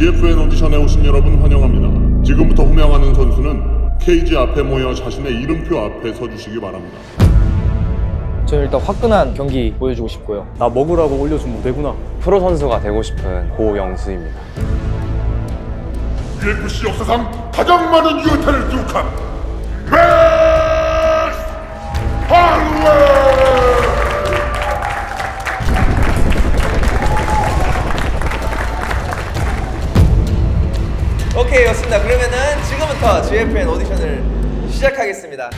GFN 오디션에 오신 여러분 환영합니다. 지금부터 호명하는 선수는 케이지 앞에 모여 자신의 이름표 앞에 서주시기 바랍니다. 저는 일단 화끈한 경기 보여주고 싶고요. 나 먹으라고 올려준 무대구나. 프로 선수가 되고 싶은 고영수입니다. UFC 역사상 가장 많은 유효타를 기록한 맥 오케이 좋습니다. 그러면은 지금부터 GFN 오디션을 시작하겠습니다